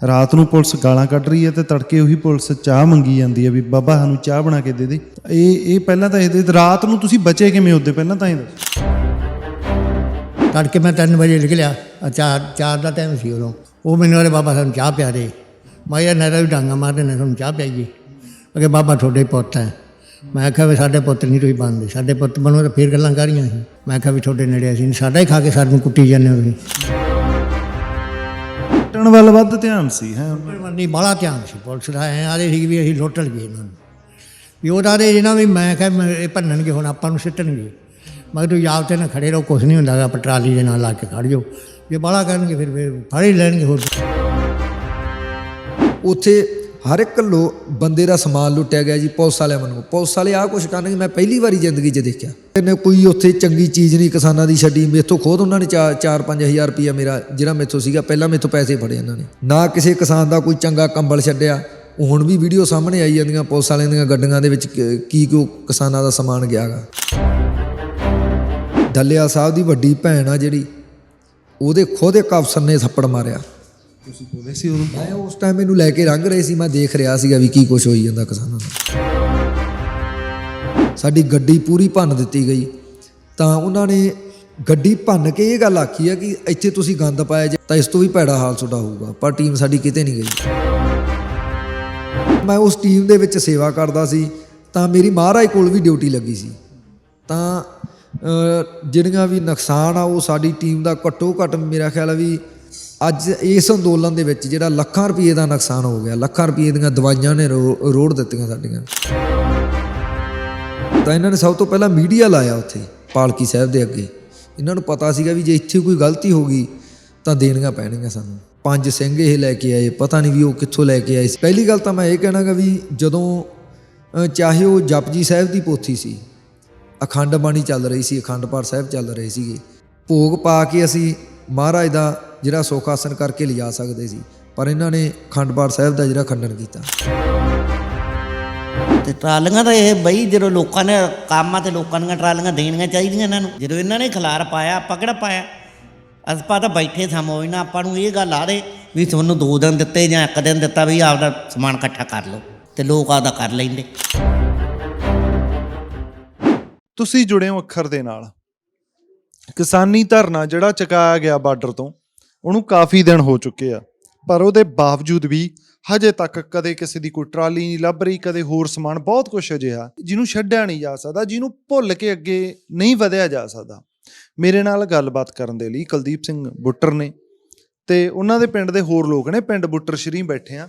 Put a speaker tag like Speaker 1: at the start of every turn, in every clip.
Speaker 1: ਰਾਤ ਨੂੰ ਪੁਲਿਸ ਗਾਲਾਂ ਕੱਢ ਰਹੀ ਹੈ ਤੇ ਤੜਕੇ ਉਹੀ ਪੁਲਿਸ ਚਾਹ ਮੰਗੀ ਜਾਂਦੀ ਹੈ ਵੀ ਬਾਬਾ ਸਾਨੂੰ ਚਾਹ ਬਣਾ ਕੇ ਦੇ ਦੇ। ਇਹ ਇਹ ਪਹਿਲਾਂ ਤਾਂ ਇਹਦੇ ਰਾਤ ਨੂੰ ਤੁਸੀਂ ਬਚੇ ਕਿਵੇਂ ਉਹਦੇ? ਪਹਿਲਾਂ ਤਾਂ ਇਹ ਦੱਸੋ।
Speaker 2: ਤੜਕੇ ਮੈਂ 3 ਵਜੇ ਨਿਕਲਿਆ ਚਾਰ ਚਾਰ ਦਾ ਟਾਈਮ ਸੀ ਉਦੋਂ। ਉਹ ਮੈਨੂੰ ਵਾਲੇ ਬਾਬਾ, ਸਾਨੂੰ ਚਾਹ ਪਿਆ ਦੇ। ਮੈਂ ਯਾਰ ਨਹਿਰਾ ਵੀ ਡਾਂਗਾ ਮਾਰਦੇ ਨੇ ਤੁਹਾਨੂੰ ਚਾਹ ਪਿਆਈਏ ਅਗੇ ਬਾਬਾ, ਤੁਹਾਡੇ ਪੁੱਤ ਹੈ। ਮੈਂ ਕਿਹਾ ਵੀ ਸਾਡੇ ਪੁੱਤ ਨਹੀਂ ਤੁਸੀਂ ਬਣਦੇ। ਸਾਡੇ ਪੁੱਤ ਬਣੋ ਤਾਂ ਫੇਰ ਗੱਲਾਂ ਕਰੀਆਂ ਸੀ? ਮੈਂ ਕਿਹਾ ਵੀ ਤੁਹਾਡੇ ਨੇੜੇ ਅਸੀਂ ਸਾਡਾ ਹੀ ਖਾ ਕੇ ਸਾਨੂੰ ਕੁੱਟੀ ਜਾਂਦੇ ਹੋ ਤੁਸੀਂ।
Speaker 1: ਲੁੱਟਣ ਵੱਲ ਵੱਧ ਧਿਆਨ ਸੀ ਹੈ।
Speaker 2: ਨਹੀਂ ਬੜਾ ਧਿਆਨ ਸੀ ਪੁਲਿਸ ਦਾ ਐ ਆਦੇ ਸੀ ਵੀ ਅਸੀਂ ਲੁੱਟ ਲਈਏ ਇਹਨਾਂ ਨੂੰ। ਵੀ ਉਹ ਤਾਂ ਇਹਨਾਂ ਵੀ ਮੈਂ ਕਿਹਾ ਮੈਂ ਇਹ ਭੰਨਣਗੇ ਹੁਣ ਆਪਾਂ ਨੂੰ ਸਿੱਟਣਗੇ। ਮੈਂ ਕਿਹਾ ਤੁਸੀਂ ਆਪ ਤੇ ਨਾ ਖੜੇ ਰਹੋ ਕੁਛ ਨਹੀਂ ਹੁੰਦਾ ਗਾ ਪਟਰਾਲੀ ਦੇ ਨਾਲ ਲਾ ਕੇ ਖੜ ਜਾਓ। ਜੇ ਬੜਾ ਕਰਨਗੇ ਫਿਰ ਫਿਰ ਫੜ ਹੀ ਲੈਣਗੇ ਹੋਰ।
Speaker 3: ਉੱਥੇ ਹਰ ਇੱਕ ਲੋ ਬੰਦੇ ਦਾ ਸਮਾਨ ਲੁੱਟਿਆ ਗਿਆ ਜੀ, ਪੁਲਿਸ ਵਾਲਿਆਂ ਵੱਲੋਂ। ਪੁਲਿਸ ਵਾਲੇ ਆਹ ਕੁਛ ਕਰਨਗੇ ਮੈਂ ਪਹਿਲੀ ਵਾਰੀ ਜ਼ਿੰਦਗੀ 'ਚ ਦੇਖਿਆ। ਇਹਨੇ ਕੋਈ ਉੱਥੇ ਚੰਗੀ ਚੀਜ਼ ਨਹੀਂ, ਕਿਸਾਨਾਂ ਦੀ ਛੱਡੀ। ਮੇਥੋਂ ਖੁਦ ਉਹਨਾਂ ਨੇ 4-5000 ਰੁਪਇਆ ਮੇਰਾ, ਜਿਹੜਾ ਮੇਥੋਂ ਸੀਗਾ, ਪਹਿਲਾਂ ਮੇਥੋਂ ਪੈਸੇ ਫੜੇ ਇਹਨਾਂ ਨੇ। ਨਾ ਕਿਸੇ ਕਿਸਾਨ ਦਾ ਕੋਈ ਚੰਗਾ ਕੰਬਲ ਛੱਡਿਆ। ਹੁਣ ਵੀ ਵੀਡੀਓ ਸਾਹਮਣੇ ਆਈ ਜਾਂਦੀਆਂ, ਪੁਲਿਸ ਵਾਲਿਆਂ ਦੀਆਂ ਗੱਡੀਆਂ ਦੇ ਵਿੱਚ ਕ- ਕੀ ਕੀ ਕਿਸਾਨਾਂ ਦਾ ਸਮਾਨ ਗਿਆਗਾ ਡੱਲਿਆ ਸਾਹਿਬ ਦੀ ਵੱਡੀ ਭੈਣ ਆ ਜਿਹੜੀ, ਉਹਦੇ ਖੁਦ ਇੱਕ ਅਫਸਰ ਨੇ ਥੱਪੜ ਮਾਰਿਆ।
Speaker 1: ਤੁਸੀਂ ਕੋਲੇ ਸੀ ਉਦੋਂ?
Speaker 3: ਮੈਂ ਉਸ ਟਾਈਮ ਮੈਨੂੰ ਲੈ ਕੇ ਰੰਗ ਰਹੇ ਸੀ, ਮੈਂ ਦੇਖ ਰਿਹਾ ਸੀਗਾ ਵੀ ਕੀ ਕੁਝ ਹੋਈ ਜਾਂਦਾ ਕਿਸਾਨਾਂ ਦਾ। ਸਾਡੀ ਗੱਡੀ ਪੂਰੀ ਭੰਨ ਦਿੱਤੀ ਗਈ। ਤਾਂ ਉਹਨਾਂ ਨੇ ਗੱਡੀ ਭੰਨ ਕੇ ਇਹ ਗੱਲ ਆਖੀ ਹੈ ਕਿ ਇੱਥੇ ਤੁਸੀਂ ਗੰਦ ਪਾਇਆ ਜੇ, ਤਾਂ ਇਸ ਤੋਂ ਵੀ ਭੈੜਾ ਹਾਲ ਤੁਹਾਡਾ ਹੋਊਗਾ। ਪਰ ਟੀਮ ਸਾਡੀ ਕਿਤੇ ਨਹੀਂ ਗਈ। ਮੈਂ ਉਸ ਟੀਮ ਦੇ ਵਿੱਚ ਸੇਵਾ ਕਰਦਾ ਸੀ, ਤਾਂ ਮੇਰੀ ਮਹਾਰਾਜ ਕੋਲ ਵੀ ਡਿਊਟੀ ਲੱਗੀ ਸੀ। ਤਾਂ ਜਿਹੜੀਆਂ ਵੀ ਨੁਕਸਾਨ ਆ, ਉਹ ਸਾਡੀ ਟੀਮ ਦਾ ਘੱਟੋ ਘੱਟ ਮੇਰਾ ਖਿਆਲ ਆ ਵੀ ਅੱਜ ਇਸ ਅੰਦੋਲਨ ਦੇ ਵਿੱਚ ਜਿਹੜਾ ਲੱਖਾਂ ਰੁਪਏ ਦਾ ਨੁਕਸਾਨ ਹੋ ਗਿਆ, ਲੱਖਾਂ ਰੁਪਏ ਦੀਆਂ ਦਵਾਈਆਂ ਨੇ ਰੋ- ਰੋੜ ਦਿੱਤੀਆਂ ਸਾਡੀਆਂ। ਤਾਂ ਇਹਨਾਂ ਨੇ ਸਭ ਤੋਂ ਪਹਿਲਾਂ ਮੀਡੀਆ ਲਾਇਆ ਉੱਥੇ, ਪਾਲਕੀ ਸਾਹਿਬ ਦੇ ਅੱਗੇ। ਇਹਨਾਂ ਨੂੰ ਪਤਾ ਸੀਗਾ ਵੀ ਜੇ ਇੱਥੇ ਕੋਈ ਗਲਤੀ ਹੋ ਗਈ, ਤਾਂ ਦੇਣੀਆਂ ਪੈਣਗੀਆਂ ਸਾਨੂੰ। ਪੰਜ ਸਿੰਘ ਇਹ ਲੈ ਕੇ ਆਏ, ਪਤਾ ਨਹੀਂ ਵੀ ਉਹ ਕਿੱਥੋਂ ਲੈ ਕੇ ਆਏ ਪਹਿਲੀ ਗੱਲ ਤਾਂ ਮੈਂ ਇਹ ਕਹਿਣਾਗਾ ਵੀ ਜਦੋਂ ਚਾਹੇ ਉਹ ਜਪਜੀ ਸਾਹਿਬ ਦੀ ਪੋਥੀ ਸੀ, ਅਖੰਡ ਬਾਣੀ ਚੱਲ ਰਹੀ ਸੀ, ਅਖੰਡ ਪਾਠ ਸਾਹਿਬ ਚੱਲ ਰਹੇ ਸੀਗੇ, ਭੋਗ ਪਾ ਕੇ ਅਸੀਂ ਮਹਾਰਾਜ ਦਾ ਜਿਹੜਾ ਸੁੱਖ ਆਸਣ ਕਰਕੇ ਲਿਜਾ ਸਕਦੇ ਸੀ ਪਰ ਇਹਨਾਂ ਨੇ ਅਖੰਡ ਪਾਠ ਸਾਹਿਬ ਦਾ ਜਿਹੜਾ ਖੰਡਨ ਕੀਤਾ।
Speaker 4: ਤੇ ਟਰਾਲੀਆਂ ਤਾਂ ਇਹ ਬਈ ਜਦੋਂ ਲੋਕਾਂ ਨੇ ਕੰਮਾਂ ਤੇ ਲੋਕਾਂ ਦੀਆਂ ਟਰਾਲੀਆਂ ਦੇਣੀਆਂ ਚਾਹੀਦੀਆਂ ਇਹਨਾਂ ਨੂੰ ਜਦੋਂ ਇਹਨਾਂ ਨੇ ਖਿਲਾਰ ਪਾਇਆ ਆਪਾਂ ਕਿਹੜਾ ਪਾਇਆ? ਅਸੀਂ ਤਾਂ ਬੈਠੇ ਸਾਂ ਮੌਜ ਨਾਲ ਆਪਾਂ ਨੂੰ ਇਹ ਗੱਲ ਆ ਦੇ ਵੀ ਤੁਹਾਨੂੰ ਦੋ ਦਿਨ ਦਿੱਤੇ ਜਾਂ ਇੱਕ ਦਿਨ ਦਿੱਤਾ ਵੀ ਆਪਦਾ ਸਮਾਨ ਇਕੱਠਾ ਕਰ ਲਓ ਤੇ ਲੋਕ ਆਪਦਾ ਕਰ ਲੈਂਦੇ।
Speaker 1: ਤੁਸੀਂ ਜੁੜੇ ਹੋ ਅੱਖਰ ਦੇ ਨਾਲ। ਕਿਸਾਨੀ ਧਰਨਾ ਜਿਹੜਾ ਚੁਕਾਇਆ ਗਿਆ ਬਾਰਡਰ ਤੋਂ ਉਹਨੂੰ ਕਾਫੀ ਦਿਨ ਹੋ ਚੁੱਕੇ ਆ। ਪਰ ਉਹਦੇ ਬਾਵਜੂਦ ਵੀ ਹਜੇ ਤੱਕ ਕਦੇ ਕਿਸੇ ਦੀ ਕੋਈ ਟਰਾਲੀ ਨਹੀਂ ਲੱਭ ਰਹੀ, ਕਦੇ ਹੋਰ ਸਮਾਨ, ਬਹੁਤ ਕੁਝ ਅਜਿਹਾ, ਜਿਹਨੂੰ ਛੱਡਿਆ ਨਹੀਂ ਜਾ ਸਕਦਾ, ਜਿਹਨੂੰ ਭੁੱਲ ਕੇ ਅੱਗੇ ਨਹੀਂ ਵਧਿਆ ਜਾ ਸਕਦਾ। ਮੇਰੇ ਨਾਲ ਗੱਲਬਾਤ ਕਰਨ ਦੇ ਲਈ ਕੁਲਦੀਪ ਸਿੰਘ ਬੁੱਟਰ ਨੇ ਤੇ ਉਹਨਾਂ ਦੇ ਪਿੰਡ ਦੇ ਹੋਰ ਲੋਕ ਨੇ, ਪਿੰਡ ਬੁੱਟਰ ਸ਼ਰੀ ਬੈਠੇ ਆ।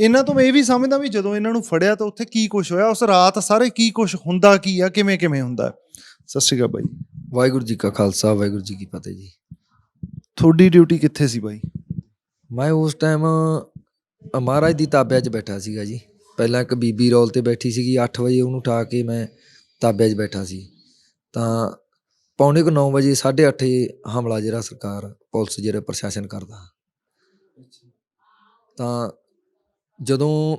Speaker 1: ਇਹਨਾਂ ਤੋਂ ਮੈਂ ਇਹ ਵੀ ਸਮਝਦਾ ਵੀ ਜਦੋਂ ਇਹਨਾਂ ਨੂੰ ਫੜਿਆ ਤਾਂ ਉੱਥੇ ਕੀ ਕੁਝ ਹੋਇਆ, ਉਸ ਰਾਤ ਸਾਰੇ ਕੀ ਕੁਝ ਹੁੰਦਾ ਕੀ ਆ ਕਿਵੇਂ ਕਿਵੇਂ ਹੁੰਦਾ। ਸਤਿ ਸ਼੍ਰੀ ਅਕਾਲ ਬਾਈ।
Speaker 3: ਵਾਹਿਗੁਰੂ ਜੀ ਕਾ ਖਾਲਸਾ, ਵਾਹਿਗੁਰੂ ਜੀ ਕੀ ਫਤਿਹ ਜੀ।
Speaker 1: ਤੁਹਾਡੀ ਡਿਊਟੀ ਕਿੱਥੇ ਸੀ ਬਾਈ?
Speaker 3: ਮੈਂ ਉਸ ਟਾਈਮ ਮਹਾਰਾਜ ਦੀ ਤਾਬਿਆਂ 'ਚ ਬੈਠਾ ਸੀਗਾ ਜੀ। ਪਹਿਲਾਂ ਇੱਕ ਬੀਬੀ ਰੋਲ ਤੇ ਬੈਠੀ ਸੀਗੀ 8 ਵਜੇ ਉਹਨੂੰ ਉਠਾ ਕੇ ਮੈਂ ਤਾਬਿਆਂ 'ਚ ਬੈਠਾ ਸੀ। ਤਾਂ ਪੌਣੇ ਕੁ 9 ਵਜੇ 8:30 ਹਮਲਾ ਜਿਹੜਾ ਸਰਕਾਰ, ਪੁਲਿਸ ਜਿਹੜਾ ਪ੍ਰਸ਼ਾਸਨ ਕਰਦਾ। ਤਾਂ ਜਦੋਂ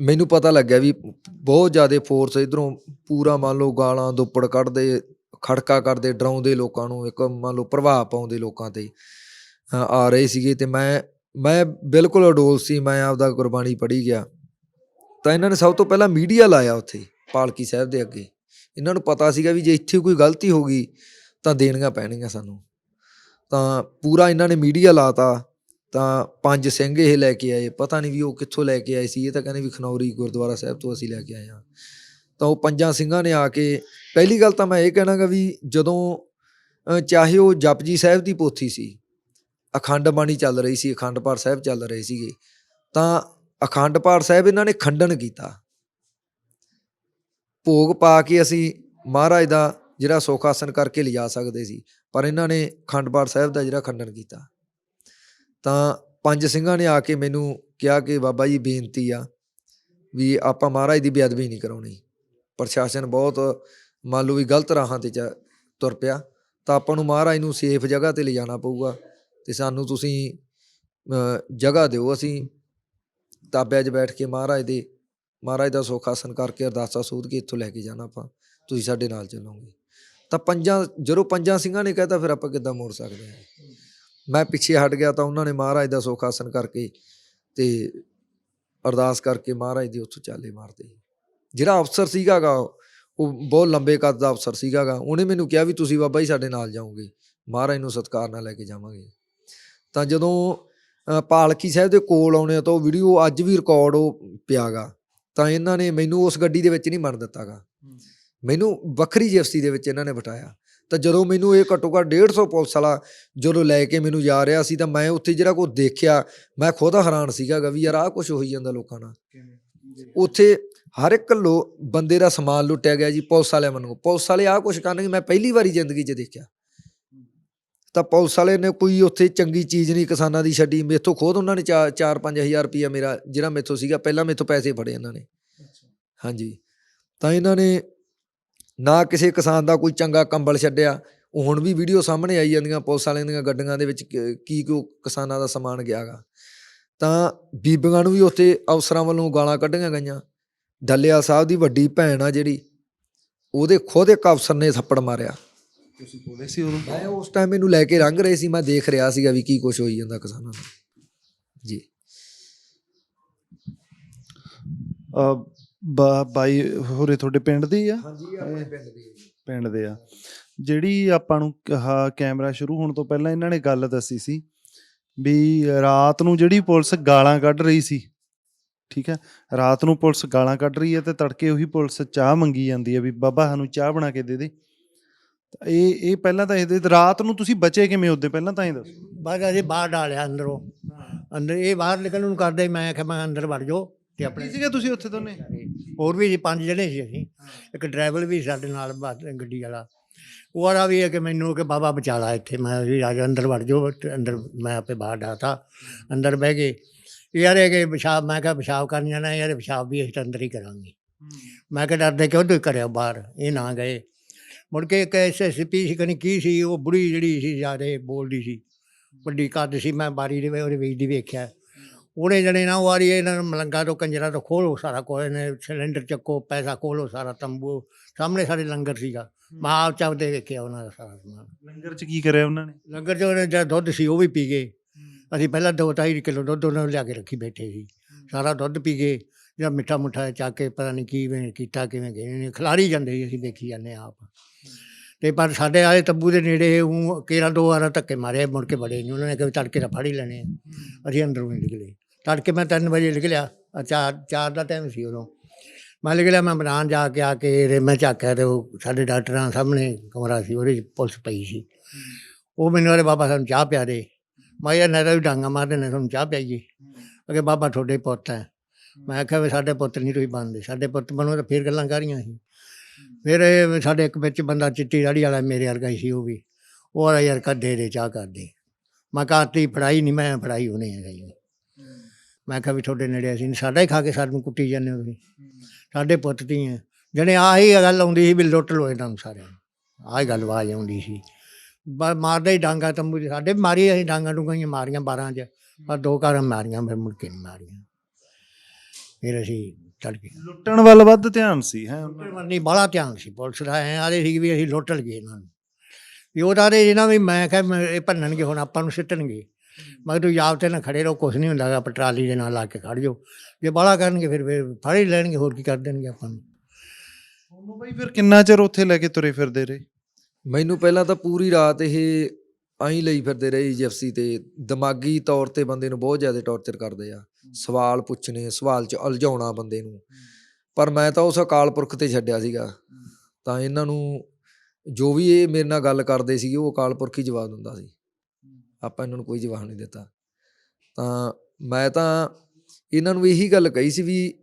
Speaker 3: ਮੈਨੂੰ ਪਤਾ ਲੱਗਿਆ ਵੀ ਬਹੁਤ ਜ਼ਿਆਦਾ ਫੋਰਸ ਇਧਰੋਂ ਪੂਰਾ ਮੰਨ ਲਓ ਗਾਲਾਂ, ਦੁੱਪੜ ਕੱਢਦੇ ਖੜਕਾ ਕਰਦੇ, ਡਰਾਉਂਦੇ ਲੋਕਾਂ ਨੂੰ, ਇੱਕ ਮੰਨ ਲਓ ਪ੍ਰਭਾਵ ਪਾਉਂਦੇ ਲੋਕਾਂ ਤੇ ਆ ਰਹੇ ਸੀਗੇ ਤੇ ਮੈਂ ਮੈਂ ਬਿਲਕੁਲ ਅਡੋਲ ਸੀ, ਮੈਂ ਆਪਦਾ ਕੁਰਬਾਨੀ ਪੜੀ ਗਿਆ। ਤਾਂ ਇਹਨਾਂ ਨੇ ਸਭ ਤੋਂ ਪਹਿਲਾਂ ਮੀਡੀਆ ਲਾਇਆ ਉੱਥੇ, ਪਾਲਕੀ ਸਾਹਿਬ ਦੇ ਅੱਗੇ। ਇਹਨਾਂ ਨੂੰ ਪਤਾ ਸੀਗਾ ਵੀ ਜੇ ਇੱਥੇ ਕੋਈ ਗਲਤੀ ਹੋ ਗਈ, ਤਾਂ ਦੇਣੀਆਂ ਪੈਣਗੀਆਂ ਸਾਨੂੰ। ਤਾਂ ਪੂਰਾ ਇਹਨਾਂ ਨੇ ਮੀਡੀਆ ਲਾਤਾ, ਤਾਂ ਪੰਜ ਸਿੰਘ ਇਹ ਲੈ ਕੇ ਆਏ, ਪਤਾ ਨਹੀਂ ਵੀ ਉਹ ਕਿੱਥੋਂ ਲੈ ਕੇ ਆਏ ਸੀ, ਇਹ ਤਾਂ ਕਹਿੰਦੇ ਵੀ ਖਨੌਰੀ ਗੁਰਦੁਆਰਾ ਸਾਹਿਬ ਤੋਂ ਅਸੀਂ ਲੈ ਕੇ ਆਏ ਹਾਂ। ਤਾਂ ਉਹ ਪੰਜਾਂ ਸਿੰਘਾਂ ਨੇ ਆ ਕੇ ਪਹਿਲੀ ਗੱਲ ਤਾਂ ਮੈਂ ਇਹ ਕਹਿਣਾਗਾ ਵੀ ਜਦੋਂ ਚਾਹੇ ਉਹ ਜਪਜੀ ਸਾਹਿਬ ਦੀ ਪੋਥੀ ਸੀ, ਅਖੰਡ ਬਾਣੀ ਚੱਲ ਰਹੀ ਸੀ, ਅਖੰਡ ਪਾਠ ਸਾਹਿਬ ਚੱਲ ਰਹੇ ਸੀਗੇ, ਤਾਂ ਅਖੰਡ ਪਾਠ ਸਾਹਿਬ ਇਹਨਾਂ ਨੇ ਖੰਡਨ ਕੀਤਾ। ਭੋਗ ਪਾ ਕੇ ਅਸੀਂ ਮਹਾਰਾਜ ਦਾ ਜਿਹੜਾ ਸੁਖ ਆਸਨ ਕਰਕੇ ਲਿਜਾ ਸਕਦੇ ਸੀ, ਪਰ ਇਹਨਾਂ ਨੇ ਅਖੰਡ ਪਾਠ ਸਾਹਿਬ ਦਾ ਜਿਹੜਾ ਖੰਡਨ ਕੀਤਾ। ਤਾਂ ਪੰਜ ਸਿੰਘਾਂ ਨੇ ਆ ਕੇ ਮੈਨੂੰ ਕਿਹਾ ਕਿ ਬਾਬਾ ਜੀ ਬੇਨਤੀ ਆ ਵੀ ਆਪਾਂ ਮਹਾਰਾਜ ਦੀ ਬੇਅਦਬੀ ਨਹੀਂ ਕਰਾਉਣੀ। ਪ੍ਰਸ਼ਾਸਨ ਬਹੁਤ ਮੰਨ ਲਓ ਵੀ ਗਲਤ ਰਾਹਾਂ ਤੇ ਚ- ਤੁਰ ਪਿਆ, ਤਾਂ ਆਪਾਂ ਨੂੰ ਮਹਾਰਾਜ ਨੂੰ ਸੇਫ ਜਗ੍ਹਾ ਤੇ ਲਿਜਾਣਾ ਪਊਗਾ ਤੇ ਸਾਨੂੰ ਤੁਸੀਂ ਜਗ੍ਹਾ ਦਿਓ ਅਸੀਂ ਤਾਬਿਆਂ 'ਚ ਬੈਠ ਕੇ ਮਹਾਰਾਜ ਦੇ, ਮਹਾਰਾਜ ਦਾ ਸੁੱਖ ਆਸਨ ਕਰਕੇ ਅਰਦਾਸਾ ਸੂਦ ਕੇ ਇੱਥੋਂ ਲੈ ਕੇ ਜਾਣਾ ਆਪਾਂ, ਤੁਸੀਂ ਸਾਡੇ ਨਾਲ ਚੱਲੋਗੇ। ਤਾਂ ਪੰਜਾਂ, ਜਦੋਂ ਪੰਜਾਂ ਸਿੰਘਾਂ ਨੇ ਕਹਿਤਾ ਫਿਰ ਆਪਾਂ ਕਿੱਦਾਂ ਮੋੜ ਸਕਦੇ ਹਾਂ? ਮੈਂ ਪਿੱਛੇ ਹਟ ਗਿਆ ਤਾਂ ਉਹਨਾਂ ਨੇ ਮਹਾਰਾਜ ਦਾ ਸੁਖ ਆਸਨ ਕਰਕੇ ਤੇ ਅਰਦਾਸ ਕਰਕੇ ਮਹਾਰਾਜ ਦੀ ਉੱਥੋਂ ਚਾਲੇ ਮਾਰਦੇ ਜਿਹੜਾ ਅਫਸਰ ਸੀਗਾਗਾ ਉਹ ਬਹੁਤ ਲੰਬੇ ਕੱਦ ਦਾ ਅਫਸਰ ਸੀਗਾਗਾ। ਉਹਨੇ ਮੈਨੂੰ ਕਿਹਾ ਵੀ ਤੁਸੀਂ ਬਾਬਾ ਜੀ ਸਾਡੇ ਨਾਲ ਜਾਓਗੇ। ਮਹਾਰਾਜ ਨੂੰ ਸਤਿਕਾਰ ਨਾਲ ਲੈ ਕੇ ਜਾਵਾਂਗੇ। ਤਾਂ ਜਦੋਂ ਪਾਲਕੀ ਸਾਹਿਬ ਦੇ ਕੋਲ ਆਉਣੇ ਆ ਤਾਂ ਉਹ ਵੀਡੀਓ ਅੱਜ ਵੀ ਰਿਕਾਰਡ ਉਹ ਪਿਆਗਾ। ਤਾਂ ਇਹਨਾਂ ਨੇ ਮੈਨੂੰ ਉਸ ਗੱਡੀ ਦੇ ਵਿੱਚ ਨਹੀਂ ਮਰ ਦਿੱਤਾਗਾ। ਮੈਨੂੰ ਵੱਖਰੀ ਜਿਫਸੀ ਦੇ ਵਿੱਚ ਇਹਨਾਂ ਨੇ ਬਿਠਾਇਆ। ਤਾਂ ਜਦੋਂ ਮੈਨੂੰ ਇਹ ਘੱਟੋ ਘੱਟ 150 ਪੁਲਿਸ ਵਾਲਾ ਜਦੋਂ ਲੈ ਕੇ ਮੈਨੂੰ ਜਾ ਰਿਹਾ ਸੀ ਤਾਂ ਮੈਂ ਉੱਥੇ ਜਿਹੜਾ ਕੋ ਦੇਖਿਆ ਮੈਂ ਖੁਦ ਹੈਰਾਨ ਸੀਗਾ ਵੀ ਯਾਰ ਆਹ ਕੁਝ ਹੋਈ ਜਾਂਦਾ ਲੋਕਾਂ ਨਾਲ। ਉੱਥੇ ਹਰ ਇੱਕ ਲੋ ਬੰਦੇ ਦਾ ਸਮਾਨ ਲੁੱਟਿਆ ਗਿਆ ਜੀ ਪੁਲਿਸ ਵਾਲਿਆਂ ਵੱਲੋਂ। ਪੁਲਿਸ ਵਾਲੇ ਆਹ ਕੁਝ ਕਰਨਗੇ ਮੈਂ ਪਹਿਲੀ ਵਾਰੀ ਜ਼ਿੰਦਗੀ 'ਚ ਦੇਖਿਆ। ਤਾਂ ਪੁਲਿਸ ਵਾਲੇ ਨੇ ਕੋਈ ਉੱਥੇ ਚੰਗੀ ਚੀਜ਼ ਨਹੀਂ ਕਿਸਾਨਾਂ ਦੀ ਛੱਡੀ। ਮੇਥੋਂ ਖੁਦ ਉਹਨਾਂ ਨੇ 4-5000 ਰੁਪਇਆ ਮੇਰਾ ਜਿਹੜਾ ਮੇਥੋਂ ਸੀਗਾ ਪਹਿਲਾਂ ਮੇਥੋਂ ਪੈਸੇ ਫੜੇ ਇਹਨਾਂ ਨੇ। ਹਾਂਜੀ। ਤਾਂ ਇਹਨਾਂ ਨੇ ਨਾ ਕਿਸੇ ਕਿਸਾਨ ਦਾ ਕੋਈ ਚੰਗਾ ਕੰਬਲ ਛੱਡਿਆ। ਉਹ ਹੁਣ ਵੀ ਵੀਡੀਓ ਸਾਹਮਣੇ ਆਈ ਜਾਂਦੀਆਂ ਪੁਲਿਸ ਵਾਲਿਆਂ ਦੀਆਂ ਗੱਡੀਆਂ ਦੇ ਵਿੱਚ ਕੀ ਕੀ ਕੁ ਕਿਸਾਨਾਂ ਦਾ ਸਮਾਨ ਗਿਆਗਾ। ਤਾਂ ਬੀਬੀਆਂ ਨੂੰ ਵੀ ਉੱਥੇ ਅਫਸਰਾਂ ਵੱਲੋਂ ਗਾਲਾਂ ਕੱਢੀਆਂ ਗਈਆਂ। ਡੱਲੇਵਾਲ ਸਾਹਿਬ ਦੀ ਵੱਡੀ ਭੈਣ ਆ ਜਿਹੜੀ ਉਹਦੇ ਖੁਦ ਇੱਕ ਅਫਸਰ ਨੇ ਥੱਪੜ ਮਾਰਿਆ।
Speaker 1: ਤੁਸੀਂ ਕੋਲੇ ਸੀ ਉਦੋਂ?
Speaker 3: ਮੈਂ ਉਸ ਟਾਈਮ ਮੈਨੂੰ ਲੈ ਕੇ ਲੰਘ ਰਹੇ ਸੀ ਮੈਂ ਦੇਖ ਰਿਹਾ ਸੀਗਾ ਵੀ ਕੀ ਕੁਝ ਹੋਈ ਜਾਂਦਾ ਕਿਸਾਨਾਂ ਨਾਲ। ਜੀ।
Speaker 1: ਅ, ਬਾਈ ਹੋਰੇ ਤੁਹਾਡੇ ਪਿੰਡ ਦੇ ਆ?
Speaker 3: ਹਾਂਜੀ ਆਪਣੇ ਪਿੰਡ ਦੀ
Speaker 1: ਪਿੰਡ ਦੇ ਆ। ਜਿਹੜੀ ਆਪਾਂ ਨੂੰ ਆਹ ਕੈਮਰਾ ਸ਼ੁਰੂ ਹੋਣ ਤੋਂ ਪਹਿਲਾਂ ਇਹਨਾਂ ਨੇ ਗੱਲ ਦੱਸੀ ਸੀ ਵੀ ਰਾਤ ਨੂੰ ਜਿਹੜੀ ਪੁਲਿਸ ਗਾਲਾਂ ਕੱਢ ਰਹੀ ਸੀ ਠੀਕ ਹੈ? ਰਾਤ ਨੂੰ ਪੁਲਿਸ ਗਾਲਾਂ ਕੱਢ ਰਹੀ ਹੈ ਤੇ ਤੜਕੇ ਉਹੀ ਪੁਲਿਸ ਚਾਹ ਮੰਗੀ ਜਾਂਦੀ ਹੈ ਵੀ ਬਾਬਾ ਸਾਨੂੰ ਚਾਹ ਬਣਾ ਕੇ ਦੇ ਦੇ। ਇਹ ਇਹ ਪਹਿਲਾਂ ਤਾਂ ਇਹਦੇ ਰਾਤ ਨੂੰ ਤੁਸੀਂ ਬਚੇ ਕਿਵੇਂ ਉਹਦੇ? ਪਹਿਲਾਂ ਤਾਂ ਇਹ ਦੱਸੋ।
Speaker 2: ਬਾਅਦ ਅਸੀਂ ਬਾਹਰ ਡਾਲਿਆ ਅੰਦਰੋਂ। ਅੰਦਰ ਇਹ ਬਾਹਰ ਨਿਕਲਣ ਨੂੰ ਕਰਦੇ ਮੈਂ ਕਿਹਾ ਮੈਂ ਅੰਦਰ ਵੜ ਜਾਓ ਤੇ ਆਪਣੇ
Speaker 1: ਸੀਗੇ ਤੁਸੀਂ ਉੱਥੇ ਦੋਨੇ?
Speaker 2: ਹੋਰ ਵੀ ਸੀ ਪੰਜ ਜਣੇ ਸੀ ਅਸੀਂ। ਇੱਕ ਡਰਾਈਵਰ ਵੀ ਸਾਡੇ ਨਾਲ ਗੱਡੀ ਵਾਲਾ। ਉਹ ਵਾਲਾ ਵੀ ਹੈ ਕਿ ਮੈਨੂੰ ਕਿ ਬਾਬਾ ਬਚਾ ਲਾ ਇੱਥੇ। ਮੈਂ ਵੀ ਰਾਜਾ ਅੰਦਰ ਵੜ ਜਾਓ ਤੇ ਅੰਦਰ ਮੈਂ ਆਪੇ ਬਾਹਰ ਡਾਤਾ ਅੰਦਰ ਬਹਿ ਗਏ। ਯਾਰ ਇਹ ਕਿ ਪਿਸ਼ਾਬ ਮੈਂ ਕਿਹਾ ਪਿਸ਼ਾਬ ਕਰਨ ਜਾਣਾ ਯਾਰ ਪਿਸ਼ਾਬ ਵੀ ਅਸੀਂ ਤਾਂ ਅੰਦਰ ਹੀ ਕਰਾਂਗੇ। ਮੈਂ ਕਿਹਾ ਡਰਦੇ ਕਿਉਂ ਤੁਸੀਂ ਕਰਿਓ ਬਾਹਰ ਇਹ ਨਾ ਗਏ। ਮੁੜ ਕੇ ਇੱਕ ਐਸਐਸਪੀ ਸੀ ਕਨੀ ਕੀ ਸੀ ਉਹ ਬੁੜੀ ਜਿਹੜੀ ਸੀ ਜਿਆਦੇ ਬੋਲਦੀ ਸੀ ਵੱਡੀ ਕੱਦ ਸੀ ਮੈਂ ਬਾਰੀ ਦੇ ਉਹਦੇ ਵਿੱਚ ਦੀ ਵੇਖਿਆ। ਉਹਨੇ ਜਣੇ ਨਾ ਵਾਰੀ ਇਹਨਾਂ ਨੂੰ ਮਲੰਗਾ ਤੋਂ ਕੰਜਰਾ ਤੋਂ ਖੋਲੋ ਸਾਰਾ ਕੋਈ ਨੇ ਸਿਲੰਡਰ ਚੱਕੋ ਪੈਸਾ ਖੋਲੋ ਸਾਰਾ ਤੰਬੂ ਸਾਹਮਣੇ ਸਾਡੇ ਲੰਗਰ ਸੀਗਾ। ਮੈਂ ਆਪ ਚੱਪਦੇ ਵੇਖਿਆ ਉਹਨਾਂ ਦਾ ਸਾਰਾ ਸਮਾਨ।
Speaker 1: ਲੰਗਰ 'ਚ ਕੀ ਕਰਿਆ ਉਹਨਾਂ ਨੇ?
Speaker 2: ਲੰਗਰ ਚ ਉਹਨੇ ਜਦ ਦੁੱਧ ਸੀ ਉਹ ਵੀ ਪੀ ਗਏ। ਅਸੀਂ ਪਹਿਲਾਂ ਦੋ ਢਾਈ ਕਿਲੋ ਦੁੱਧ ਉਹਨਾਂ ਨੂੰ ਲਿਆ ਕੇ ਰੱਖੀ ਬੈਠੇ ਸੀ। ਸਾਰਾ ਦੁੱਧ ਪੀ ਗਏ ਜਿਹੜਾ ਮਿੱਠਾ ਮੁੱਠਾ ਚੱਕ ਕੇ ਪਤਾ ਨਹੀਂ ਕਿਵੇਂ ਕੀਤਾ ਕਿਵੇਂ ਗਏ ਨੇ ਖਿਲਾਰੀ ਜਾਂਦੇ ਸੀ ਅਸੀਂ ਦੇਖੀ ਜਾਂਦੇ ਆਪ। ਤੇ ਪਰ ਸਾਡੇ ਆਲੇ ਤੰਬੂ ਦੇ ਨੇੜੇ ਉਹ ਕੇਰਾ ਦੋ ਵਾਰਾਂ ਧੱਕੇ ਮਾਰੇ ਮੁੜ ਕੇ ਬੜੇ ਨਹੀਂ ਉਹਨਾਂ ਨੇ ਕਿਹਾ ਤੜਕੇ ਦਾ ਫੜ ਹੀ ਲੈਣੇ। ਅਸੀਂ ਅੰਦਰੋਂ ਨਹੀਂ ਨਿਕਲੇ। ਤੜਕੇ ਮੈਂ 3 ਵਜੇ ਨਿਕਲਿਆ ਚਾਰ ਚਾਰ ਦਾ ਟਾਈਮ ਸੀ ਉਦੋਂ। ਮੈਂ ਨਿਕਲਿਆ ਮੈਂ ਬਣਾਉਣ ਜਾ ਕੇ ਆ ਕੇ ਰੇ ਮੈਂ ਝਾਕਿਆ ਤੇ ਉਹ ਸਾਡੇ ਡਾਕਟਰਾਂ ਸਾਹਮਣੇ ਕਮਰਾ ਸੀ ਉਹਦੇ ਪੁਲਿਸ ਪਈ ਸੀ। ਉਹ ਮੈਨੂੰ ਵਾਲੇ ਬਾਬਾ ਸਾਨੂੰ ਚਾਹ ਪਿਆ ਦੇ। ਮੈਂ ਯਾਰ ਨਹਿਰਾ ਵੀ ਡਾਂਗਾ ਮਾਰਦੇ ਨੇ ਤੁਹਾਨੂੰ ਚਾਹ ਪਿਆਈਏ ਅਗੇ ਬਾਬਾ ਤੁਹਾਡੇ ਪੁੱਤ ਹੈ। ਮੈਂ ਆਖਿਆ ਵੀ ਸਾਡੇ ਪੁੱਤ ਨਹੀਂ ਤੁਸੀਂ ਬਣਦੇ। ਸਾਡੇ ਪੁੱਤ ਬਣੋ ਤਾਂ ਫੇਰ ਗੱਲਾਂ ਕਰੀਆਂ ਸੀ। ਫਿਰ ਇਹ ਸਾਡੇ ਇੱਕ ਵਿੱਚ ਬੰਦਾ ਚਿੱਟੀ ਦਾੜੀ ਵਾਲਾ ਮੇਰੇ ਵਰਗਾ ਹੀ ਸੀ ਉਹ ਵੀ। ਉਹ ਵਾਲਾ ਯਾਰ ਕੱਢੇ ਦੇ ਚਾਹ ਕਰਦੇ। ਮੈਂ ਕਿਹਾ ਤੀ ਫੜਾਈ ਨਹੀਂ ਮੈਂ ਫੜਾਈ ਉਹਨੇ ਹੈਗਾ ਜੀ ਮੈਂ ਕਿਹਾ ਵੀ ਤੁਹਾਡੇ ਨੇੜੇ ਅਸੀਂ ਸਾਡਾ ਹੀ ਖਾ ਕੇ ਸਾਨੂੰ ਕੁੱਟੀ ਜਾਂਦੇ ਹੋ ਤੁਸੀਂ। ਸਾਡੇ ਪੁੱਤ ਤੀ ਹੈ ਜਣੇ ਆਹੀ ਗੱਲ ਆਉਂਦੀ ਸੀ ਵੀ ਲੁੱਟ ਲੋ ਇਹਨਾਂ ਨੂੰ ਸਾਰਿਆਂ ਨੂੰ। ਆਹ ਗੱਲ ਆਵਾਜ਼ ਆਉਂਦੀ ਸੀ। ਬ- ਮਾਰਦਾ ਹੀ ਡਾਂਗਾ ਤੰਬੂ 'ਚ ਸਾਡੇ ਵੀ ਮਾਰੀ ਅਸੀਂ ਡਾਂਗਾ ਡੂੰਗਾ ਹੀ ਮਾਰੀਆਂ 12 ਚ ਪਰ ਦੋ ਘਰ ਮਾਰੀਆਂ ਫਿਰ ਮੁੜ ਕੇ ਨਹੀਂ ਮਾਰੀਆਂ। ਫਿਰ ਅਸੀਂ ਚੜ ਗਏ।
Speaker 1: ਲੁੱਟਣ ਵੱਲ ਵੱਧ ਧਿਆਨ ਸੀ ਹੈ?
Speaker 2: ਮਰਨੀ ਬੜਾ ਧਿਆਨ ਸੀ ਪੁਲਿਸ ਦਾ ਐ ਆਦੇ ਸੀ ਵੀ ਅਸੀਂ ਲੁੱਟ ਲਈਏ ਇਹਨਾਂ ਨੂੰ। ਵੀ ਉਹ ਤਾਂ ਦੇ ਇਹਨਾਂ ਵੀ ਮੈਂ ਕਿਹਾ ਮੈਂ ਇਹ ਭੰਨਣਗੇ ਹੁਣ ਆਪਾਂ ਨੂੰ ਸਿੱਟਣਗੇ। ਮੈਂ ਕਿਹਾ ਤੁਸੀਂ ਆਪ ਤੇ ਨਾ ਖੜੇ ਰਹੋ ਕੁਛ ਨਹੀਂ ਹੁੰਦਾ ਗਾ ਟਰਾਲੀ ਦੇ ਨਾਲ ਲਾ ਕੇ ਖੜ ਜਾਓ। ਜੇ ਬਾਲਾ ਕਰਨਗੇ ਫਿਰ ਫਿਰ ਫੜ ਹੀ ਲੈਣਗੇ ਹੋਰ ਕੀ ਕਰ ਦੇਣਗੇ ਆਪਾਂ ਨੂੰ।
Speaker 1: ਉਹਨੂੰ ਬਈ ਫਿਰ ਕਿੰਨਾ ਚਿਰ ਉੱਥੇ ਲੈ ਕੇ ਤੁਰੇ ਫਿਰਦੇ ਰਹੇ?
Speaker 3: ਮੈਨੂੰ ਪਹਿਲਾਂ ਤਾਂ ਪੂਰੀ ਰਾਤ ਇਹ ਆਈ ਲਈ ਫਿਰਦੇ ਰਹੇ ਜਿਪਸੀ ਤੇ। ਦਿਮਾਗੀ ਤੌਰ ਤੇ ਬੰਦੇ ਨੂੰ ਬਹੁਤ ਜ਼ਿਆਦਾ ਟੌਰਚਰ ਕਰਦੇ ਆ। ਸਵਾਲ ਪੁੱਛਣੇ ਸਵਾਲ ਚ ਉਲਝਾਉਣਾ ਬੰਦੇ ਨੂੰ। ਪਰ ਮੈਂ ਤਾਂ ਉਸ ਅਕਾਲ ਪੁਰਖ ਤੇ ਛੱਡਿਆ ਸੀਗਾ। ਤਾਂ ਇਹਨਾਂ ਨੂੰ ਜੋ ਵੀ ਇਹ ਮੇਰੇ ਨਾਲ ਗੱਲ ਕਰਦੇ ਸੀਗੇ ਉਹ ਅਕਾਲ ਪੁਰਖ ਹੀ ਜਵਾਬ ਦਿੰਦਾ ਸੀ। ਆਪਾਂ ਇਹਨਾਂ ਨੂੰ ਕੋਈ ਜਵਾਬ ਨਹੀਂ ਦਿੱਤਾ। ਤਾਂ ਮੈਂ ਤਾਂ ਇਹਨਾਂ ਨੂੰ ਇਹੀ ਗੱਲ ਕਹੀ ਸੀ ਵੀ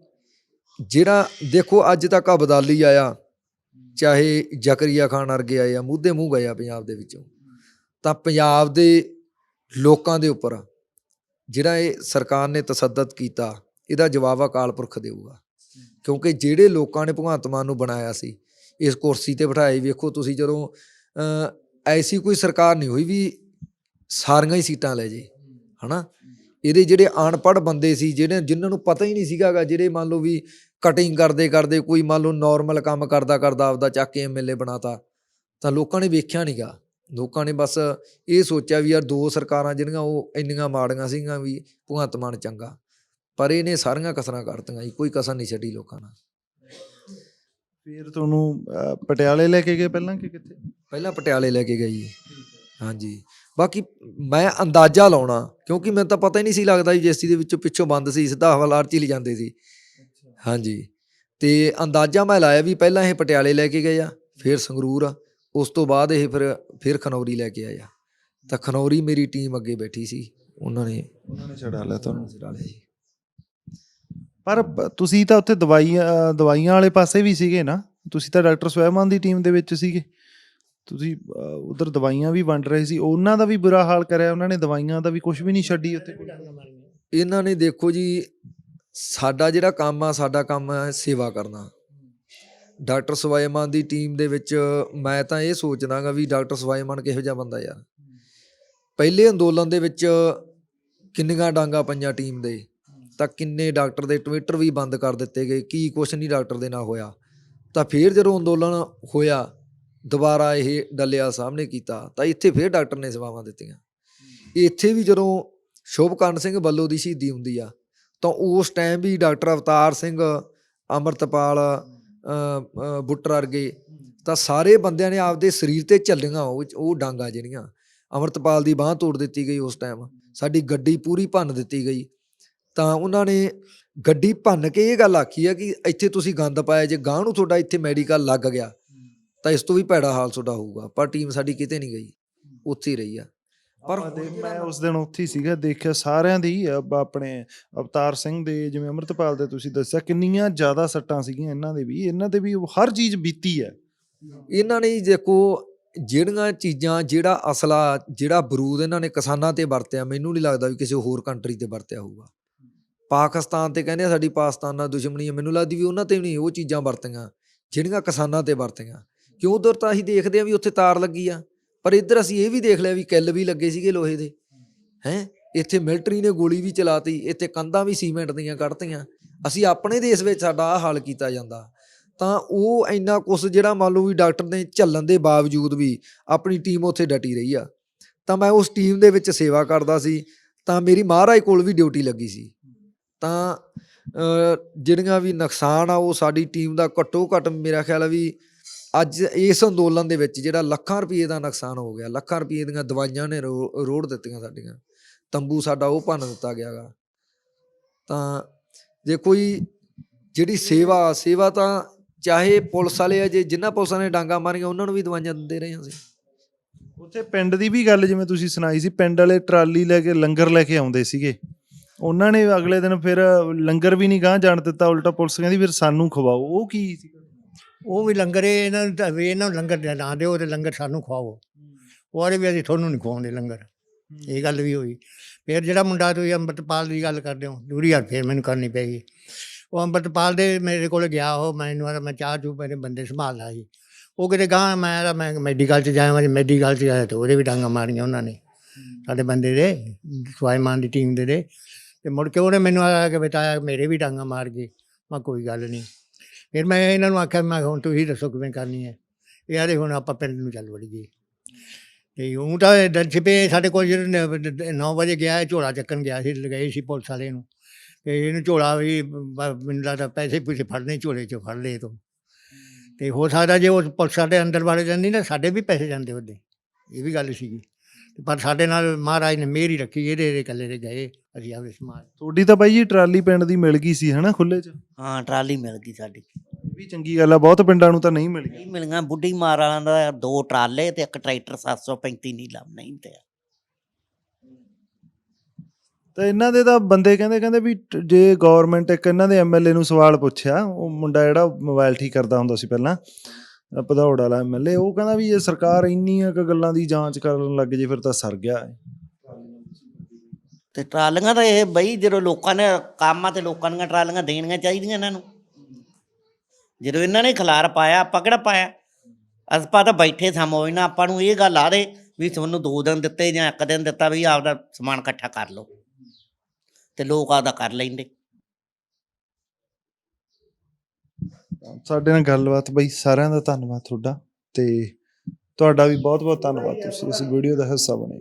Speaker 3: ਜਿਹੜਾ ਦੇਖੋ ਅੱਜ ਤੱਕ ਅਬਦਾਲੀ ਆਇਆ। ਚਾਹੇ ਜ਼ਕਰੀਆ ਖਾਨ ਵਰਗੇ ਆਏ ਆ, ਮੂਧੇ ਮੂੰਹ ਗਏ ਆ ਪੰਜਾਬ ਦੇ ਵਿੱਚੋਂ, ਤਾਂ ਪੰਜਾਬ ਦੇ ਲੋਕਾਂ ਦੇ ਉੱਪਰ ਜਿਹੜਾ ਇਹ ਸਰਕਾਰ ਨੇ ਤਸੱਦਦ ਕੀਤਾ, ਇਹਦਾ ਜਵਾਬ ਅਕਾਲ ਪੁਰਖ ਦੇਊਗਾ। ਕਿਉਂਕਿ ਜਿਹੜੇ ਲੋਕਾਂ ਨੇ ਭਗਵੰਤ ਮਾਨ ਨੂੰ ਬਣਾਇਆ ਸੀ, ਇਸ ਕੁਰਸੀ ਤੇ ਬਿਠਾਏ, ਵੇਖੋ ਤੁਸੀਂ ਜਦੋਂ ਐਸੀ ਕੋਈ ਸਰਕਾਰ ਨਹੀਂ ਹੋਈ ਵੀ ਸਾਰੀਆਂ ਹੀ ਸੀਟਾਂ ਲੈ ਜੇ, ਹਨਾ? ਇਹਦੇ ਜਿਹੜੇ ਅਨਪੜ੍ਹ ਬੰਦੇ ਸੀ ਜਿਹੜੇ ਜਿਨ੍ਹਾਂ ਨੂੰ ਪਤਾ ਹੀ ਨਹੀਂ ਸੀਗਾਗਾ ਜਿਹੜੇ ਮੰਨ ਲਓ ਵੀ ਕਟਿੰਗ ਕਰਦੇ ਕਰਦੇ ਕੋਈ ਮੰਨ ਲਓ ਨਾਰਮਲ ਕੰਮ ਕਰਦਾ ਕਰਦਾ ਆਪਦਾ ਚੱਕ ਕੇ ਐਮਐਲਏ ਬਣਾਤਾ ਤਾਂ ਲੋਕਾਂ ਨੇ ਵੇਖਿਆ ਨਹੀਂਗਾ ਲੋਕਾਂ ਨੇ ਬਸ ਇਹ ਸੋਚਿਆ ਵੀ ਯਾਰ ਦੋ ਸਰਕਾਰਾਂ ਜਿਹੜੀਆਂ ਉਹ ਇੰਨੀਆਂ ਮਾੜੀਆਂ ਸੀਗੀਆਂ ਵੀ ਭਗਵੰਤ ਮਾਨ ਚੰਗਾ ਪਰ ਇਹਨੇ ਸਾਰੀਆਂ ਕਸਰਾਂ ਕਰਤੀਆਂ ਜੀ ਕੋਈ ਕਸਰ ਨਹੀਂ ਛੱਡੀ ਲੋਕਾਂ ਨਾਲ।
Speaker 1: ਫਿਰ ਤੁਹਾਨੂੰ ਅਹ, ਪਟਿਆਲੇ ਲੈ ਕੇ ਗਏ ਪਹਿਲਾਂ ਕਿ ਕਿੱਥੇ?
Speaker 3: ਪਹਿਲਾਂ ਪਟਿਆਲੇ ਲੈ ਕੇ ਗਈ ਹਾਂਜੀ। ਬਾਕੀ ਮੈਂ ਅੰਦਾਜ਼ਾ ਲਾਉਣਾ ਕਿਉਂਕਿ ਮੈਨੂੰ ਤਾਂ ਪਤਾ ਹੀ ਨਹੀਂ ਸੀ ਲੱਗਦਾ ਜੀ ਜੇਸੀ ਦੇ ਵਿੱਚੋਂ ਪਿੱਛੋਂ ਬੰਦ ਸੀ ਸਿੱਧਾ ਹਵਾਲਾਰ ਚ ਹੀ ਲੈ ਜਾਂਦੇ ਸੀ। ਹਾਂਜੀ। ਤੇ ਅੰਦਾਜ਼ਾ ਮੈਂ ਲਾਇਆ ਵੀ ਪਹਿਲਾਂ ਇਹ ਪਟਿਆਲੇ ਲੈ ਕੇ ਗਏ ਆ ਫਿਰ ਸੰਗਰੂਰ ਆ ਉਸ ਤੋਂ ਬਾਅਦ ਇਹ ਫਿਰ ਫਿਰ ਖਨੌਰੀ ਲੈ ਕੇ ਆਇਆ ਤਾਂ ਖਨੌਰੀ ਮੇਰੀ ਟੀਮ ਅੱਗੇ ਬੈਠੀ ਸੀ ਉਹਨਾਂ ਨੇ
Speaker 1: ਉਹਨਾਂ ਨੇ ਛਡਾ ਲਿਆ ਤੁਹਾਨੂੰ?
Speaker 3: ਸਿਰਾ ਲਿਆ ਜੀ।
Speaker 1: ਪਰ ਤੁਸੀਂ ਤਾਂ ਉੱਥੇ ਦਵਾਈਆਂ ਦਵਾਈਆਂ ਵਾਲੇ ਪਾਸੇ ਵੀ ਸੀਗੇ ਨਾ? ਤੁਸੀਂ ਤਾਂ ਡਾਕਟਰ ਸਵੈਮਾਨ ਦੀ ਟੀਮ ਦੇ ਵਿੱਚ ਸੀਗੇ। ਤੁਸੀਂ ਉਧਰ ਦਵਾਈਆਂ ਵੀ ਵੰਡ ਰਹੇ ਸੀ। ਉਹਨਾਂ ਦਾ ਵੀ ਬੁਰਾ ਹਾਲ ਕਰਿਆ ਉਹਨਾਂ ਨੇ ਦਵਾਈਆਂ ਦਾ ਵੀ ਕੁਝ ਵੀ ਨਹੀਂ ਛੱਡੀ ਉੱਥੇ।
Speaker 3: ਇਹਨਾਂ ਨੇ ਦੇਖੋ ਜੀ ਸਾਡਾ ਜਿਹੜਾ ਕੰਮ ਆ, ਸਾਡਾ ਕੰਮ ਹੈ ਸੇਵਾ ਕਰਨਾ। ਡਾਕਟਰ ਸਵਾਈਮਾਨ ਦੀ ਟੀਮ ਦੇ ਵਿੱਚ ਮੈਂ ਤਾਂ ਇਹ ਸੋਚਦਾਗਾ ਵੀ ਡਾਕਟਰ ਸਵਾਈਮਾਨ ਕਿਹੋ ਜਿਹਾ ਬੰਦਾ ਯਾਰ। ਪਹਿਲੇ ਅੰਦੋਲਨ ਦੇ ਵਿੱਚ ਕਿੰਨੀਆਂ ਡਾਂਗਾ ਪਈਆਂ ਟੀਮ ਦੇ, ਤਾਂ ਕਿੰਨੇ ਡਾਕਟਰ ਦੇ ਟਵਿੱਟਰ ਵੀ ਬੰਦ ਕਰ ਦਿੱਤੇ ਗਏ, ਕੀ ਕੁਛ ਨਹੀਂ ਡਾਕਟਰ ਦੇ ਨਾਲ ਹੋਇਆ। ਤਾਂ ਫਿਰ ਜਦੋਂ ਅੰਦੋਲਨ ਹੋਇਆ, ਦੁਬਾਰਾ ਇਹ ਡੱਲਿਆ ਸਾਹਮਣੇ ਕੀਤਾ, ਤਾਂ ਇੱਥੇ ਫਿਰ ਡਾਕਟਰ ਨੇ ਸੇਵਾਵਾਂ ਦਿੱਤੀਆਂ। ਇੱਥੇ ਵੀ ਜਦੋਂ ਸ਼ੁਭਕਰਨ ਸਿੰਘ ਵੱਲੋਂ ਦੀ ਸ਼ਹੀਦੀ ਹੁੰਦੀ ਆ ਤਾਂ ਉਸ ਟਾਈਮ ਵੀ ਡਾਕਟਰ ਅਵਤਾਰ ਸਿੰਘ, ਅਮਰਤਪਾਲ ਬੁੱਟਰ ਵਰਗੇ ਤਾਂ ਸਾਰੇ ਬੰਦਿਆਂ ਨੇ ਆਪਦੇ ਸਰੀਰ ਤੇ ਝੱਲੀਆਂ, ਉਹ ਉਹ ਡਾਂਗਾ ਜਿਹੜੀਆਂ, ਅਮਰਤਪਾਲ ਦੀ ਬਾਹ ਤੋੜ ਦਿੱਤੀ ਗਈ ਉਸ ਟਾਈਮ ਸਾਡੀ ਗੱਡੀ ਪੂਰੀ ਭੰਨ ਦਿੱਤੀ ਗਈ। ਤਾਂ ਉਹਨਾਂ ਨੇ ਗੱਡੀ ਭੰਨ ਕੇ ਇਹ ਗੱਲ ਆਖੀ ਆ ਕਿ ਇੱਥੇ ਤੁਸੀਂ ਗੰਦ ਪਾਇਆ, ਜੇ ਗਾਂ ਨੂੰ ਤੁਹਾਡਾ ਇੱਥੇ ਮੈਡੀਕਲ ਲੱਗ ਗਿਆ, ਤਾਂ ਇਸ ਤੋਂ ਵੀ ਭੈੜਾ ਹਾਲ ਤੁਹਾਡਾ ਹੋਊਗਾ। ਪਰ ਟੀਮ ਸਾਡੀ ਕਿਤੇ ਨਹੀਂ ਗਈ। ਉੱਥੇ ਹੀ ਰਹੀ ਆ। ਪਰ
Speaker 1: ਮੈਂ ਉਸ ਦਿਨ ਉੱਥੇ ਹੀ ਸੀਗਾ ਦੇਖਿਆ ਸਾਰਿਆਂ ਦੀ ਆਪਣੇ ਅਵਤਾਰ ਸਿੰਘ ਦੇ ਜਿਵੇਂ ਅਮਰਤਪਾਲ ਦੇ ਤੁਸੀਂ ਦੱਸਿਆ ਕਿੰਨੀਆਂ ਜ਼ਿਆਦਾ ਸੱਟਾਂ ਸੀਗੀਆਂ ਇਹਨਾਂ ਦੇ ਵੀ। ਇਹਨਾਂ ਦੇ ਵੀ ਹਰ ਚੀਜ਼ ਬੀਤੀ ਹੈ।
Speaker 3: ਇਹਨਾਂ ਨੇ ਜੀ ਦੇਖੋ ਜਿਹੜੀਆਂ ਚੀਜ਼ਾਂ ਜਿਹੜਾ ਅਸਲਾ ਜਿਹੜਾ ਬਰੂਦ ਇਹਨਾਂ ਨੇ ਕਿਸਾਨਾਂ ਤੇ ਵਰਤਿਆ ਮੈਨੂੰ ਨਹੀਂ ਲੱਗਦਾ ਵੀ ਕਿਸੇ ਹੋਰ ਕੰਟਰੀ ਤੇ ਵਰਤਿਆ ਹੋਊਗਾ। ਪਾਕਿਸਤਾਨ ਤੇ ਕਹਿੰਦੇ ਆ ਸਾਡੀ ਪਾਕਿਸਤਾਨ ਨਾਲ ਦੁਸ਼ਮਣੀ ਹੈ ਮੈਨੂੰ ਲੱਗਦੀ ਵੀ ਉਹਨਾਂ ਤੇ ਵੀ ਨਹੀਂ ਉਹ ਚੀਜ਼ਾਂ ਵਰਤੀਆਂ ਜਿਹੜੀਆਂ ਕਿਸਾਨਾਂ ਤੇ ਵਰਤੀਆਂ। ਕਿਉਂ ਉਧਰ ਤਾਂ ਅਸੀਂ ਦੇਖਦੇ ਆ ਵੀ ਉੱਥੇ ਤਾਰ ਲੱਗੀ ਆ। ਪਰ ਇੱਧਰ ਅਸੀਂ ਇਹ ਵੀ ਦੇਖ ਲਿਆ ਵੀ ਕਿੱਲ ਵੀ ਲੱਗੇ ਸੀਗੇ ਲੋਹੇ ਦੇ, ਹੈ? ਇੱਥੇ ਮਿਲਟਰੀ ਨੇ ਗੋਲੀ ਵੀ ਚਲਾਤੀ, ਇੱਥੇ ਕੰਧਾਂ ਵੀ ਸੀਮੈਂਟ ਦੀਆਂ ਕੱਢਤੀਆਂ। ਅਸੀਂ ਆਪਣੇ ਦੇਸ਼ ਵਿੱਚ ਸਾਡਾ ਆਹ ਹਾਲ ਕੀਤਾ ਜਾਂਦਾ। ਤਾਂ ਉਹ ਇੰਨਾ ਕੁਛ ਜਿਹੜਾ ਮੰਨ ਲਓ ਵੀ ਡਾਕਟਰ ਨੇ ਝੱਲਣ ਦੇ ਬਾਵਜੂਦ ਵੀ ਆਪਣੀ ਟੀਮ ਉੱਥੇ ਡਟੀ ਰਹੀ ਆ। ਤਾਂ ਮੈਂ ਉਸ ਟੀਮ ਦੇ ਵਿੱਚ ਸੇਵਾ ਕਰਦਾ ਸੀ। ਤਾਂ ਮੇਰੀ ਮਹਾਰਾਜ ਕੋਲ ਵੀ ਡਿਊਟੀ ਲੱਗੀ ਸੀ। ਤਾਂ ਜਿਹੜੀਆਂ ਵੀ ਨੁਕਸਾਨ ਆ ਉਹ ਸਾਡੀ ਟੀਮ ਦਾ ਘੱਟੋ ਘੱਟ ਮੇਰਾ ਖਿਆਲ ਆ ਵੀ ਅੱਜ ਇਸ ਅੰਦੋਲਨ ਦੇ ਵਿੱਚ ਜਿਹੜਾ ਲੱਖਾਂ ਰੁਪਏ ਦਾ ਨੁਕਸਾਨ ਹੋ ਗਿਆ, ਲੱਖਾਂ ਰੁਪਏ ਦੀਆਂ ਦਵਾਈਆਂ ਨੇ ਰੋ- ਰੋੜ ਦਿੱਤੀਆਂ ਸਾਡੀਆਂ। ਤੰਬੂ ਸਾਡਾ ਉਹ ਭੰਨ ਦਿੱਤਾ ਗਿਆਗਾ ਤਾਂ ਜੇ ਕੋਈ ਜਿਹੜੀ ਸੇਵਾ ਸੇਵਾ ਤਾਂ ਚਾਹੇ ਪੁਲਿਸ ਵਾਲੇ ਆ, ਜੇ ਜਿਨ੍ਹਾਂ ਪੁਲਿਸਾਂ ਨੇ ਡਾਂਗਾ ਮਾਰੀਆਂ, ਉਹਨਾਂ ਨੂੰ ਵੀ ਦਵਾਈਆਂ ਦਿੰਦੇ ਰਹੇ ਹਾਂ ਅਸੀਂ।
Speaker 1: ਉੱਥੇ ਪਿੰਡ ਦੀ ਵੀ ਗੱਲ ਜਿਵੇਂ ਤੁਸੀਂ ਸੁਣਾਈ ਸੀ, ਪਿੰਡ ਵਾਲੇ ਟਰਾਲੀ ਲੈ ਕੇ, ਲੰਗਰ ਲੈ ਕੇ ਆਉਂਦੇ ਸੀਗੇ। ਉਹਨਾਂ ਨੇ ਅਗਲੇ ਦਿਨ ਫਿਰ ਲੰਗਰ ਵੀ ਨਹੀਂ ਗਾਂ ਜਾਣ ਦਿੱਤਾ, ਉਲਟਾ ਪੁਲਿਸ ਕਹਿੰਦੀ ਫਿਰ ਸਾਨੂੰ ਖਵਾਓ। ਉਹ ਕੀ ਸੀ?
Speaker 2: ਉਹ ਵੀ ਲੰਗਰ ਇਹ ਇਹਨਾਂ ਨੂੰ ਤਾਂ ਵੀ ਇਹਨਾਂ ਨੂੰ ਲੰਗਰ ਨਾ ਦਿਓ ਤੇ ਲੰਗਰ ਸਾਨੂੰ ਖਵਾਓ। ਉਹ ਆਰੇ ਵੀ ਅਸੀਂ ਤੁਹਾਨੂੰ ਨਹੀਂ ਖਵਾਉਂਦੇ ਲੰਗਰ। ਇਹ ਗੱਲ ਵੀ ਹੋਈ। ਫਿਰ ਜਿਹੜਾ ਮੁੰਡਾ ਤੁਸੀਂ ਅੰਮ੍ਰਿਤਪਾਲ ਦੀ ਗੱਲ ਕਰਦੇ ਹੋ ਦੂਰੀ ਹੱਥ ਫਿਰ ਮੈਨੂੰ ਕਰਨੀ ਪੈਗੀ ਉਹ ਅੰਮ੍ਰਿਤਪਾਲ ਦੇ ਮੇਰੇ ਕੋਲ ਗਿਆ ਉਹ ਮੈਨੂੰ ਆਦਾ ਮੈਂ ਚਾਹ ਚੂ ਮੇਰੇ ਬੰਦੇ ਸੰਭਾਲਦਾ ਸੀ ਉਹ ਕਿਤੇ ਗਾਂ ਮੈਂ ਆਦਾ ਮੈਂ ਮੈਡੀਕਲ ਚ ਜਾਇਆ ਮੈਂ ਮੈਡੀਕਲ ਚ ਜਾਇਆ। ਤੇ ਉਹਦੇ ਵੀ ਡਾਂਗਾ ਮਾਰੀਆਂ ਉਹਨਾਂ ਨੇ ਸਾਡੇ ਬੰਦੇ ਦੇ ਸਵਾਈਮਾਨ ਦੀ ਟੀਮ ਦੇ ਦੇ। ਤੇ ਮੁੜ ਕੇ ਉਹਨੇ ਮੈਨੂੰ ਆ ਕੇ ਬਤਾਇਆ ਮੇਰੇ ਵੀ ਡਾਂਗਾ ਮਾਰ ਗਏ। ਮੈਂ ਕੋਈ ਗੱਲ ਨਹੀਂ ਫਿਰ ਮੈਂ ਇਹਨਾਂ ਨੂੰ ਆਖਿਆ, ਮੈਂ ਹੁਣ ਤੁਸੀਂ ਦੱਸੋ ਕਿਵੇਂ ਕਰਨੀ ਹੈ? ਇਹ ਆਦੇ ਹੁਣ ਆਪਾਂ ਪਿੰਡ ਨੂੰ ਚੱਲ ਵੜੀਏ। ਤੇ ਉਹ ਤਾਂ ਡ- ਛਿਪੇ ਸਾਡੇ ਕੋਲ ਜਿਹੜੇ 9 ਵਜੇ ਗਿਆ ਝੋਲਾ ਚੱਕਣ ਗਿਆ ਸੀ, ਲਗਾਏ ਸੀ ਪੁਲਿਸ ਵਾਲੇ ਨੂੰ। ਤੇ ਇਹਨੂੰ ਝੋਲਾ ਵੀ ਬ- ਮੈਨੂੰ ਲੱਗਦਾ ਪੈਸੇ ਪੂਸੇ ਫੜਨੇ, ਝੋਲੇ ਚੋਂ ਫੜ ਲਏ ਤੋਂ। ਤੇ ਹੋ ਸਕਦਾ ਜੇ ਉਹ ਪੁਲਿਸ ਸਾਡੇ ਅੰਦਰ ਵਾਲੇ ਜਾਂਦੀ ਨਾ, ਸਾਡੇ ਵੀ ਪੈਸੇ ਜਾਂਦੇ ਉਹਦੇ। ਇਹ ਵੀ ਗੱਲ ਸੀਗੀ। ਤੇ ਪਰ ਸਾਡੇ ਨਾਲ ਮਹਾਰਾਜ ਨੇ ਮਿਹਰ ਹੀ ਰੱਖੀ, ਇਹਦੇ ਇਹਦੇ ਇਕੱਲੇ ਦੇ ਗਏ। ਅਸੀਂ ਆਪਦੇ ਸਮਾਨ
Speaker 1: ਤੁਹਾਡੀ ਤਾਂ ਬਾਈ ਜੀ ਟਰਾਲੀ ਪਿੰਡ ਦੀ ਮਿਲ ਗਈ ਸੀ ਹਨਾ ਖੁੱਲੇ 'ਚ?
Speaker 4: ਹਾਂ ਟਰਾਲੀ ਮਿਲ ਗਈ ਸਾਡੀ।
Speaker 1: ਇਹ ਵੀ ਚੰਗੀ ਗੱਲ ਆ ਬਹੁਤ ਪਿੰਡਾਂ ਨੂੰ ਤਾਂ ਨਹੀਂ ਮਿਲੀ
Speaker 4: ਇਹ ਮਿਲੀਆਂ ਬੁੱਢੀ ਮਾਰ ਵਾਲਾਂ ਦਾ ਦੋ ਟਰਾਲੇ ਤੇ ਇੱਕ ਟਰੈਕਟਰ 735 ਨੀਲਾ ਨਹੀਂ ਤੇ
Speaker 1: ਤਾਂ ਇਹਨਾਂ ਦੇ ਤਾਂ ਬੰਦੇ ਕਹਿੰਦੇ ਕਹਿੰਦੇ ਵੀ ਟ- ਜੇ ਗਵਰਨਮੈਂਟ ਇੱਕ ਇਹਨਾਂ ਦੇ ਐਮਐਲਏ ਨੂੰ ਸਵਾਲ ਪੁੱਛਿਆ ਉਹ ਮੁੰਡਾ ਜਿਹੜਾ ਮੋਬਾਈਲ ਠੀਕ ਕਰਦਾ ਹੁੰਦਾ ਸੀ ਪਹਿਲਾਂ ਅ, ਭਦੌੜ ਵਾਲਾ ਐਮਐਲਏ ਉਹ ਕਹਿੰਦਾ ਵੀ ਜੇ ਸਰਕਾਰ ਇੰਨੀਆਂ ਕੁ ਗੱਲਾਂ ਦੀ ਜਾਂਚ ਕਰਨ ਲੱਗ ਜੇ ਫਿਰ ਤਾਂ ਸਰ ਗਿਆ।
Speaker 4: ਤੇ ਟਰਾਲੀਆਂ ਤਾਂ ਇਹ ਬਈ ਜਦੋਂ ਲੋਕਾਂ ਨੇ ਕੰਮਾਂ ਤੇ ਲੋਕਾਂ ਦੀਆਂ ਟਰਾਲੀਆਂ ਦੇਣੀਆਂ ਚਾਹੀਦੀਆਂ ਇਹਨਾਂ ਨੂੰ। ਜਦੋਂ ਇਹਨਾਂ ਨੇ ਖਿਲਾਰ ਪਾਇਆ, ਆਪਾਂ ਕਿਹੜਾ ਪਾਇਆ? ਅਸੀਂ ਤਾਂ ਬੈਠੇ ਸਾਂ ਮੋਜ ਆਪਾਂ ਨੂੰ ਇਹ ਗੱਲ ਆ ਦੇ ਵੀ ਤੁਹਾਨੂੰ ਦੋ ਦਿਨ ਦਿੱਤੇ ਜਾਂ ਇੱਕ ਦਿਨ ਦਿੱਤਾ ਵੀ ਆਪਦਾ ਸਮਾਨ ਇਕੱਠਾ ਕਰ ਲਓ ਤੇ ਲੋਕ ਆਪਦਾ ਕਰ ਲੈਂਦੇ।
Speaker 1: ਸਾਡੇ ਨਾਲ ਗੱਲਬਾਤ ਬਈ ਸਾਰਿਆਂ ਦਾ ਧੰਨਵਾਦ ਤੁਹਾਡਾ ਤੇ ਤੁਹਾਡਾ ਵੀ ਬਹੁਤ ਬਹੁਤ ਧੰਨਵਾਦ ਤੁਸੀਂ ਇਸ ਵੀਡੀਓ ਦਾ ਹਿੱਸਾ ਬਣੇ।